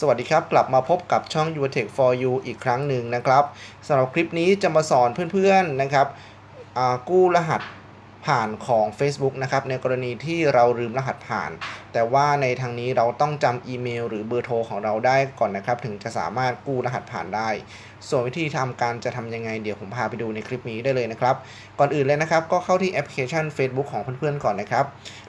สวัสดีครับ กลับมาพบกับช่อง u t e c h for you อีกครั้งหนึ่งนะครับสำหรับคลิปนี้จะมาสอนเพื่อนๆนะครับกู้รหัส ผ่านของ Facebook นะครับในกรณีที่เราลืมรหัสผ่าน แต่ว่าในทางนี้เราต้องจำอีเมล หรือเบอร์โทรของเราได้ก่อนนะครับ ถึงจะสามารถกู้รหัสผ่านได้ ส่วนวิธีทำการจะทำยังไงเดี๋ยวผมพาไปดูในคลิปนี้ได้เลยนะครับ ก่อนอื่นเลยนะครับ ก็เข้าที่แอปพลิเคชัน Facebook ของเพื่อนๆก่อนนะครับ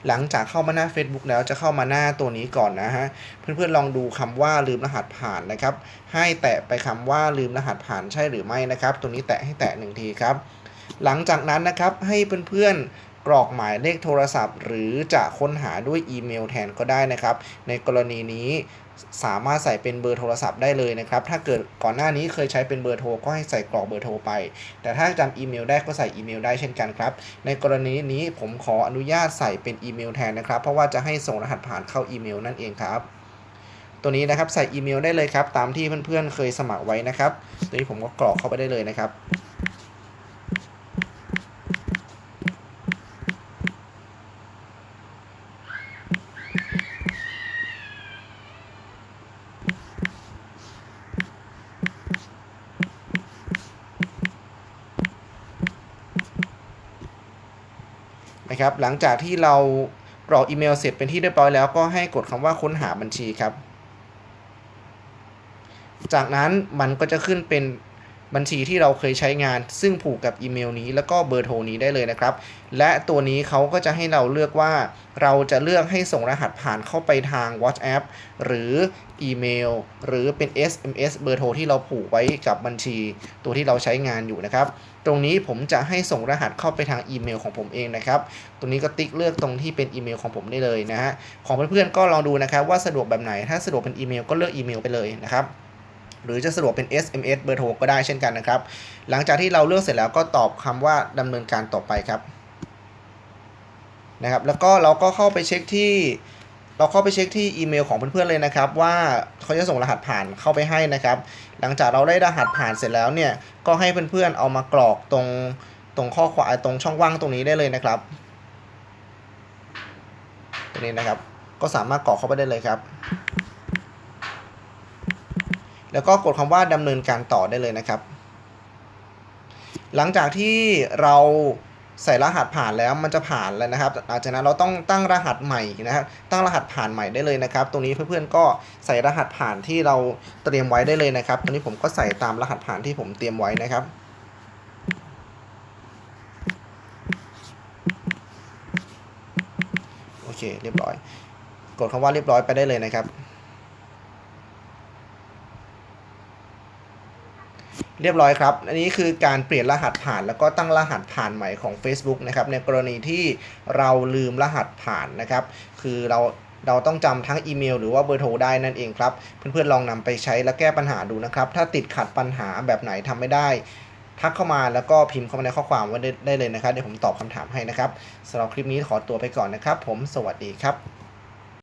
หลังจากเข้ามาหน้า Facebook แล้วจะเข้ามาหน้าตัวนี้ก่อนนะฮะเพื่อนๆลองดูคำว่าลืมรหัสผ่านนะครับ ให้แตะไปคำว่าลืมรหัสผ่านใช่หรือไม่นะครับ ตัวนี้แตะให้แตะหนึ่งทีครับ หลังจากนั้นนะครับให้เพื่อนๆกรอกหมายเลขโทรศัพท์ หรือจะค้นหาด้วยอีเมลแทนก็ได้นะครับ ในกรณีนี้สามารถใส่เป็นเบอร์โทรศัพท์ได้เลยนะครับ ถ้าเกิดก่อนหน้านี้เคยใช้เป็นเบอร์โทรก็ให้ใส่กรอกเบอร์โทรไป แต่ถ้าจำอีเมลได้ก็ใส่อีเมลได้เช่นกันครับ ในกรณีนี้ผมขออนุญาตใส่เป็นอีเมลแทนนะครับ เพราะว่าจะให้ส่งรหัสผ่านเข้าอีเมลนั่นเองครับ ตัวนี้นะครับใส่อีเมลได้เลยครับ ตามที่เพื่อนๆเคยสมัครไว้นะครับ ตัวนี้ผมก็กรอกเข้าไปได้เลยนะครับ นะครับ หลังจากที่เรากรอกอีเมลเสร็จเป็นที่เรียบร้อยแล้วก็ให้กดคำว่าค้นหาบัญชีครับ จากนั้นมันก็จะขึ้นเป็น บัญชีที่เราเคยใช้งาน ซึ่งผูกกับอีเมลนี้แล้วก็เบอร์โทรนี้ได้เลยนะครับ และตัวนี้เขาก็จะให้เราเลือกว่า เราจะเลือกให้ส่งรหัสผ่านเข้าไปทาง WhatsApp หรืออีเมล หรือเป็น SMS เบอร์โทรที่เราผูกไว้กับบัญชี ตัวที่เราใช้งานอยู่นะครับ ตรงนี้ผมจะให้ส่งรหัสเข้าไปทางอีเมลของผมเองนะครับ ตรงนี้ก็ติ๊กเลือกตรงที่เป็นอีเมลของผมได้เลยนะฮะของเพื่อนๆก็ลองดูนะครับว่าสะดวกแบบไหนถ้าสะดวกเป็นอีเมลก็เลือกอีเมลไปเลยนะครับ หรือจะสะดวกเป็น SMS เบอร์โทรก็ได้เช่นกันนะครับ หลังจากที่เราเลือกเสร็จแล้วก็ตอบคำว่าดำเนินการต่อไปครับนะครับ แล้วก็เราก็เข้าไปเช็คที่ เราเข้าไปเช็คที่อีเมลของเพื่อนๆเลยนะครับ ว่าเขาจะส่งรหัสผ่านเข้าไปให้นะครับ หลังจากเราได้รหัสผ่านเสร็จแล้วเนี่ยก็ให้เพื่อนๆเอามากรอกตรงตรงข้อความตรงช่องว่างตรงนี้ได้เลยนะครับตรงนี้นะครับ ก็สามารถกรอกเข้าไปได้เลยครับ แล้วก็กดคำว่าดำเนินการต่อได้เลยนะครับ หลังจากที่เราใส่รหัสผ่านแล้วมันจะผ่านแล้วนะครับหลังจากนั้นเราต้องตั้งรหัสใหม่นะครับ ตั้งรหัสผ่านใหม่ได้เลยนะครับ ตรงนี้เพื่อนๆก็ใส่รหัสผ่านที่เราเตรียมไว้ได้เลยนะครับ ตรงนี้ผมก็ใส่ตามรหัสผ่านที่ผมเตรียมไว้นะครับโอเคเรียบร้อย กดคำว่าเรียบร้อยไปได้เลยนะครับ เรียบร้อยครับ อันนี้คือการเปลี่ยนรหัสผ่านแล้วก็ตั้งรหัสผ่านใหม่ของ Facebook นะครับในกรณีที่เราลืมรหัสผ่านนะครับ คือเราเราต้องจำทั้งอีเมลหรือว่าเบอร์โทรได้นั่นเองครับ เพื่อนๆลองนำไปใช้และแก้ปัญหาดูนะครับ ถ้าติดขัดปัญหาแบบไหนทำไม่ได้ ทักเข้ามาแล้วก็พิมพ์เข้ามาในข้อความไว้ได้ได้เลยนะครับ เดี๋ยวผมตอบคำถามให้นะครับสำหรับคลิปนี้ขอตัวไปก่อนนะครับ ผมสวัสดีครับ